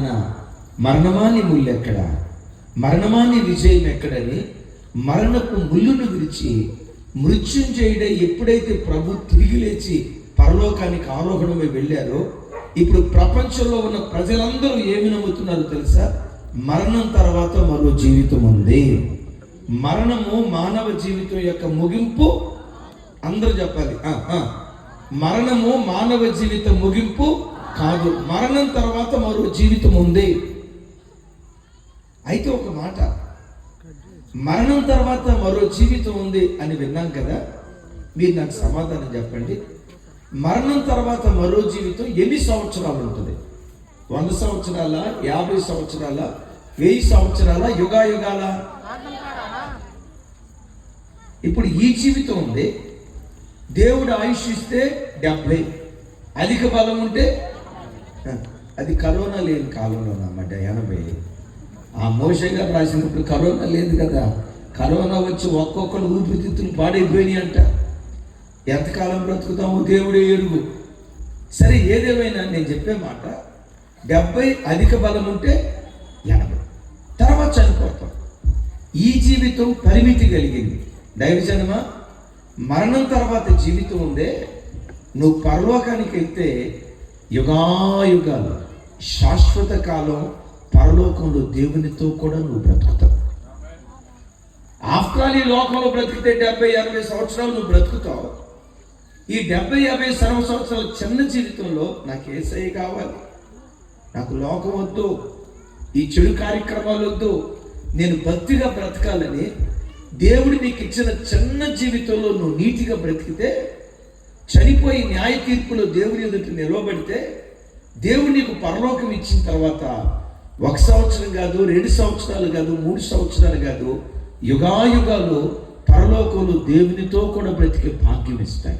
నాన్న మరణమాని ముళ్ళు ఎక్కడ మరణమాని విజయం ఎక్కడని మరణపు ముళ్ళును విరిచి మృత్యుంజయుడై ఎప్పుడైతే ప్రభు తిరిగి లేచి పరలోకానికి ఆరోహణమై వెళ్ళారో ఇప్పుడు ప్రపంచంలో ఉన్న ప్రజలందరూ ఏమి నమ్ముతున్నారో తెలుసా? మరణం తర్వాత మరో జీవితం ఉంది. మరణము మానవ జీవితం యొక్క ముగింపు అందరూ చెప్పాలి. ఆ, మరణము మానవ జీవిత ముగింపు కాదు మరణం తర్వాత మరో జీవితం ఉంది. అయితే ఒక మాట మరణం తర్వాత మరో జీవితం ఉంది అని విన్నాం కదా? మీరు నాకు సమాధానం చెప్పండి. మరణం తర్వాత మరో జీవితం ఎన్ని సంవత్సరాలు ఉంటుంది? వంద సంవత్సరాల యాభై సంవత్సరాల వెయ్యి సంవత్సరాల యుగాయుగాల? ఇప్పుడు ఈ జీవితం ఉంది. దేవుడు ఆయుష్ ఇస్తే డెబ్బై అధిక బలం ఉంటే అది కరోనా లేని కాలంలో అన్నమాట ఎనభై. ఆ మోష గారు రాసినప్పుడు కరోనా లేదు కదా. కరోనా వచ్చి ఒక్కొక్కరు ఊపిరితిత్తులు పాడైపోయినాయి అంట. ఎంతకాలం బ్రతుకుతామో దేవుడే ఎరుగు. సరే ఏదేమైనా నేను చెప్పే మాట డెబ్బై అధిక బలం ఉంటే ఎనభై. తర్వాత చనిపోతాం. ఈ జీవితం పరిమితి కలిగింది. దైవజనమా మరణం తర్వాత జీవితం ఉందే నువ్వు పరలోకానికి వెళ్తే యుగాయుగాలు శాశ్వత కాలం పరలోకంలో దేవునితో కూడా నువ్వు బ్రతుకుతావు. ఆఫ్టర్ ఆల్ ఈ లోకంలో బ్రతికితే డెబ్బై అరవై సంవత్సరాలు నువ్వు బ్రతుకుతావు. ఈ డెబ్బై యాభై సర్వ సంవత్సరాల చిన్న జీవితంలో నాకు ఏసఐ కావాలి. నాకు లోకం వద్దు. ఈ చెడు కార్యక్రమాలు వద్దు. నేను భక్తిగా బ్రతకాలని దేవుడు నీకు ఇచ్చిన చిన్న జీవితంలో నువ్వు నీతిగా బ్రతికితే చనిపోయి న్యాయ తీర్పులో దేవుని ఎదుట నిలవబడితే దేవుడు నీకు పరలోకం ఇచ్చిన తర్వాత ఒక సంవత్సరం కాదు రెండు సంవత్సరాలు కాదు మూడు సంవత్సరాలు కాదు యుగాయుగాలు పరలోకంలో దేవునితో కూడా బ్రతికే భాగ్యం ఇస్తాయి.